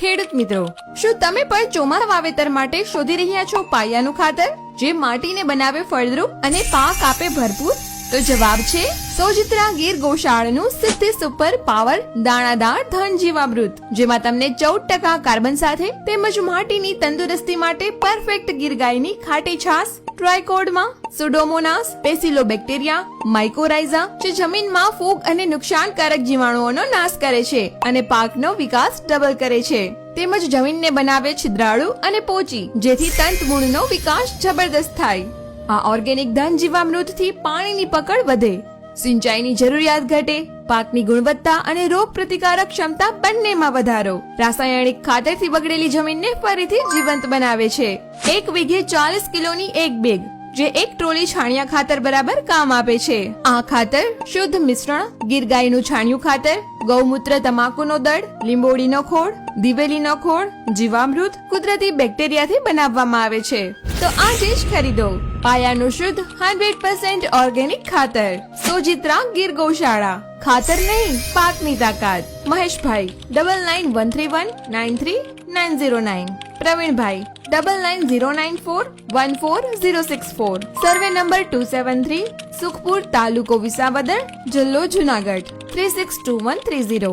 ખેડૂત મિત્રો, શું તમે પણ ચોમાસા વાવેતર માટે શોધી રહ્યા છો પાયાનું ખાતર? જે માટીને બનાવે ફળદ્રુપ અને પાક આપે ભરપૂર? તો જવાબ છે સોજિત્રા ગીર ગૌશાળાનું સિદ્ધિ સુપર પાવર, દાણાદાર, ધન જીવામૃત, જેમાં તમને ચૌદ ટકા કાર્બન સાથે તેમજ માટીની તંદુરસ્તી માટે પરફેક્ટ ગીર ગાયની ખાટી છાસ, ટ્રાયકોડમાં સુડોમોનાસ, બેસિલોબેક્ટેરિયા માઇકોરાઇઝા જે જમીનમાં ફૂગ અને નુકસાનકારક જીવાણુઓનો નાશ કરે છે અને પાકનો વિકાસ ડબલ કરે છે. તેમજ જમીનને બનાવે છિદ્રાળુ અને પોચી, જેથી તંત ગુણનો વિકાસ જબરદસ્ત થાય. આ ઓર્ગેનિક ધન જીવામૃતથી પાણીની પકડ વધે. સિંચાઈની જરૂરિયાત ઘટે, પાકની ગુણવત્તા અને રોગ પ્રતિકારક ક્ષમતા બંનેમાં વધારો. રાસાયણિક ખાતરથી બગડેલી જમીનને ફરીથી જીવંત બનાવે છે. એક વીઘે ચાલીસ કિલોની એક બેગ, જે એક ટ્રોલી છાણિયા ખાતર બરાબર કામ આપે છે. આ ખાતર શુદ્ધ મિશ્રણ ગીર ગાયનું છાણિયું ખાતર, ગૌમૂત્ર તમાકુનો દળ લીંબોડીનો ખોળ, દિવેલીનો ખોળ, જીવામૃત કુદરતી બેક્ટેરિયાથી બનાવવામાં આવે છે. તો આજે જ ખરીદો. પાયાનું શુદ્ધ હંડ્રેડ પર્સન્ટ ઓર્ગેનિક ખાતર. સોજિત્રા ગીર ગૌશાળા. ખાતર નહીં, પાકની તાકાત. Maheshbhai double nine one three one nine three nine zero nine Pravinbhai double nine zero nine four one four zero six four survey number two seven three Sukhpur તાલુકો વિસાવદર, જિલ્લો Junagadh. Three six two one three zero